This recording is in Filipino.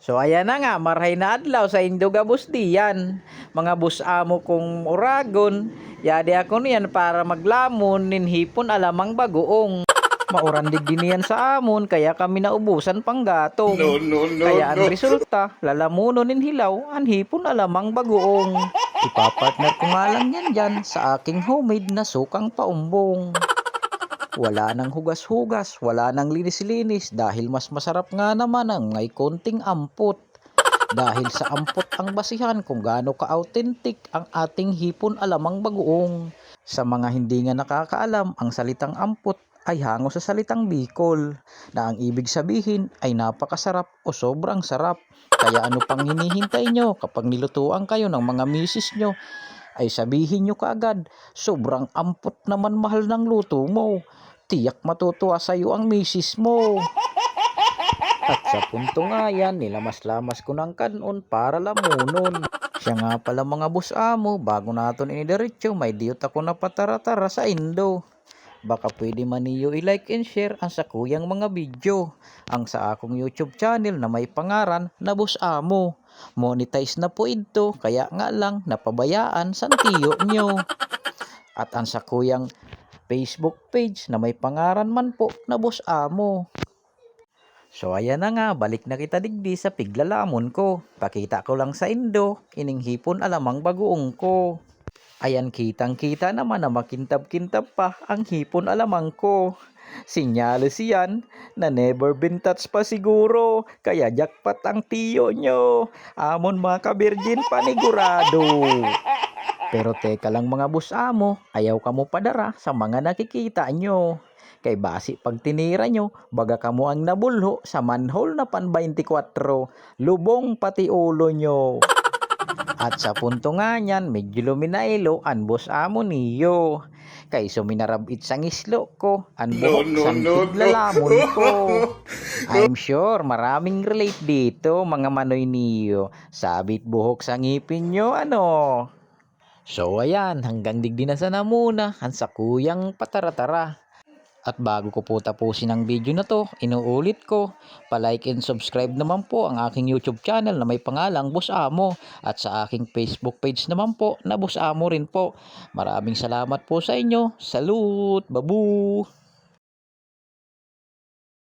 So ayan na nga, marhay na adlaw sa Indoga bus diyan. Mga bus amo kong Uragon, yadi ako niyan para maglamon nin hipon alamang bagoong. Maurandig din yan sa amon, kaya kami naubusan pang gatong. No, no, no, Kaya ang no. resulta, lalamuno nin hilaw, ang hipon alamang bagoong. Ipapartner ko nga lang yan dyan sa aking homemade na sukang paumbong. Wala nang hugas-hugas, wala nang linis-linis dahil mas masarap nga naman ang may konting ampot. Dahil sa ampot ang basihan kung gaano ka-authentic ang ating hipon alamang bagoong. Sa mga hindi nga nakakaalam, ang salitang ampot ay hango sa salitang Bicol na ang ibig sabihin ay napakasarap o sobrang sarap. Kaya ano pang hinihintay nyo kapag nilutuan kayo ng mga misis nyo ay sabihin nyo kaagad, sobrang ampot naman mahal ng luto mo. Tiyak matutuwa sa iyo ang misis mo. At sa punto nga yan, nilamas-lamas ko ng kanon para lamunon. Siya nga pala mga bus amo, bago naton inidiretso, may diyot ako na patara-tara sa Indo. Baka pwede man niyo i-like and share ang sa kuyang mga video. Ang sa akong YouTube channel na may pangaran na Bus Amo. Monetize na po ito, kaya nga lang napabayaan sa tiyo nyo. At ang sa kuyang Facebook page na may pangaran man po na Bus Amo. So ayan na nga, balik na kita digdi sa piglalamon ko. Pakita ko lang sa Indo, ining hipon alamang bagoong ko. Ayan kitang kita naman na makintab-kintab pa ang hipon alamang ko. Sinyalis yan na never been touched pa siguro. Kaya jackpot ang tiyo nyo. Amon mga kabirgin panigurado. Pero teka lang mga bus amo, ayaw ka mo padara sa mga nakikita nyo. Kay basi pag tinira nyo, baga kamo ang nabulho sa manhole na pan 24. Lubong pati ulo nyo. At sa punto nga niyan, medyo luminailo ang bus amo niyo. Kay suminarabit sang islo ko, ang No, buhok no, sang no, no. ko. I'm sure maraming relate dito mga manoy niyo. Sabit buhok sa ngipin nyo, ano? So ayan, hanggang digdi na sana muna ang sa kuyang patara-tara. At bago ko po tapusin ang video na to, inuulit ko, palike and subscribe naman po ang aking YouTube channel na may pangalang Boss Amo at sa aking Facebook page naman po na Boss Amo rin po. Maraming salamat po sa inyo. Salute! Babu!